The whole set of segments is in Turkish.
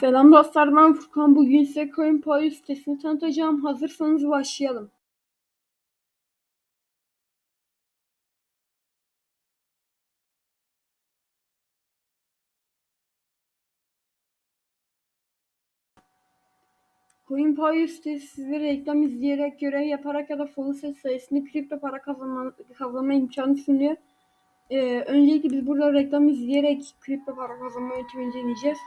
Selam dostlar ben Furkan. Bugün size CoinPower sitesini tanıtacağım. Hazırsanız başlayalım. CoinPower sitesi sizlere reklam izleyerek, görev yaparak ya da follow set sayesinde kripto para kazanma, kazanma imkanı sunuyor. Ee, öncelikle biz burada reklam izleyerek kripto para kazanma yöntemini deneyeceğiz.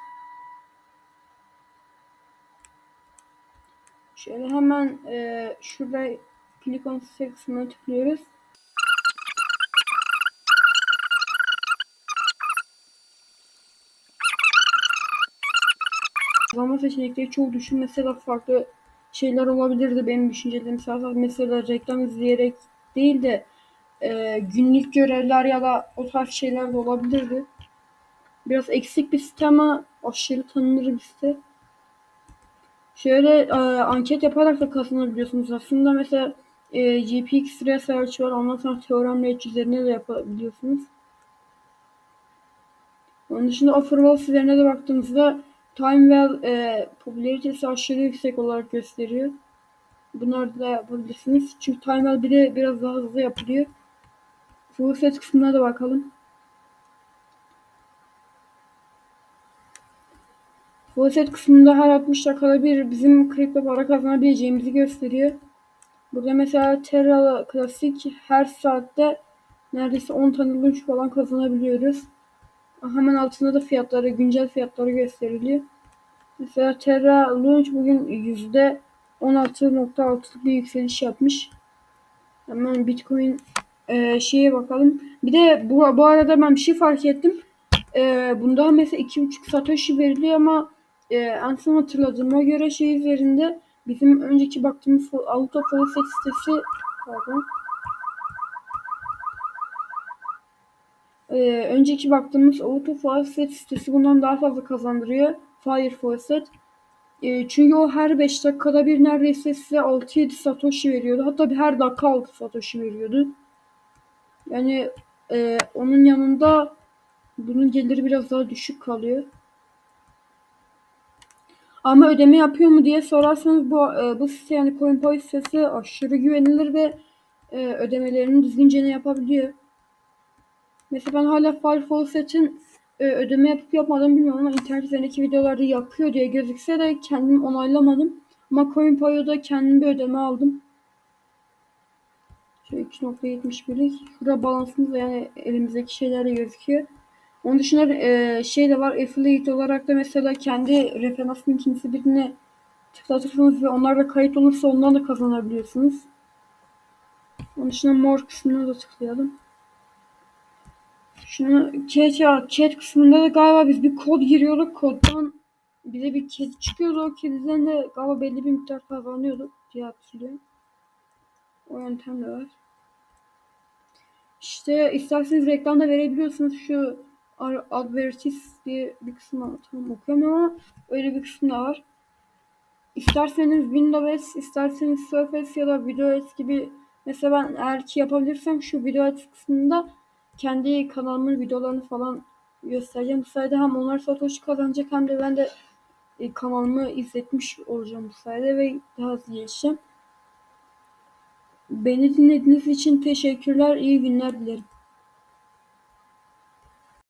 Şöyle hemen e, şurada click on site kısmına tıklıyoruz. Kazanma seçenekleri çok düşün. Mesela farklı şeyler olabilirdi benim düşüncelerim. Mesela reklam izleyerek değil de e, günlük görevler ya da o tarz şeyler de olabilirdi. Biraz eksik bir site ama aşırı tanınır bir site. Şöyle e, anket yaparak da kazanabiliyorsunuz. Aslında mesela e, GPX Research var. Ondan sonra Theorem Rate üzerine de yapabiliyorsunuz. Onun dışında Offerwalls üzerine de baktığımızda Timewell e, popülaritesi aşırı yüksek olarak gösteriyor. Bunları da yapabilirsiniz. Çünkü Timewell bir de biraz daha hızlı yapılıyor. Full set kısmına da bakalım. Full set kısmında her 60 dakikada bir bizim kripto para kazanabileceğimizi gösteriyor. Burada mesela Terra Klasik her saatte neredeyse 10 tane lunch falan kazanabiliyoruz. Hemen altında da fiyatları, güncel fiyatları gösteriliyor. Mesela Terra Launch bugün yüzde 16.6'lık bir yükseliş yapmış. Hemen Bitcoin e, şeye bakalım. Bir de bu, bu arada ben bir şey fark ettim. E, bunda mesela 2.5 Satoshi veriliyor ama e, en son hatırladığıma göre şey üzerinde bizim önceki baktığımız Auto Faucet sitesi pardon. Ee, önceki baktığımız Auto Faucet sitesi bundan daha fazla kazandırıyor. Fire Faucet. E, çünkü o her 5 dakikada bir neredeyse size 6-7 satoshi veriyordu. Hatta bir her dakika 6 satoshi veriyordu. Yani e, onun yanında bunun geliri biraz daha düşük kalıyor. Ama ödeme yapıyor mu diye sorarsanız bu e, bu site yani CoinPoint sitesi aşırı güvenilir ve e, ödemelerini düzgünce ne yapabiliyor. Mesela ben hala Firefox için e, ödeme yapıp yapmadım bilmiyorum ama internet üzerindeki videolarda yapıyor diye gözükse de kendim onaylamadım. Ama CoinPo'da kendim bir ödeme aldım. Şöyle 2.71'lik. Şurada balansımız yani elimizdeki şeyler de gözüküyor. Onun dışında e, şey de var. Affiliate olarak da mesela kendi referans linkinizi birine tıklatırsanız ve onlar da kayıt olursa ondan da kazanabiliyorsunuz. Onun dışında more kısmına da tıklayalım. Şunu chat ya chat kısmında da galiba biz bir kod giriyorduk. Koddan bize bir kedi çıkıyordu. O kediden de galiba belli bir miktar kazanıyorduk diye hatırlıyorum. O yöntem de var. İşte isterseniz reklam da verebiliyorsunuz. Şu advertis diye bir kısmı tam okuyamıyorum ama öyle bir kısım da var. İsterseniz Windows, isterseniz Surface ya da VideoS gibi mesela ben eğer ki yapabilirsem şu VideoS kısmında kendi kanalımın videolarını falan göstereceğim. Bu sayede hem onlar satoshi kazanacak hem de ben de e, kanalımı izletmiş olacağım bu sayede ve daha hızlı gelişeceğim. Beni dinlediğiniz için teşekkürler. İyi günler dilerim.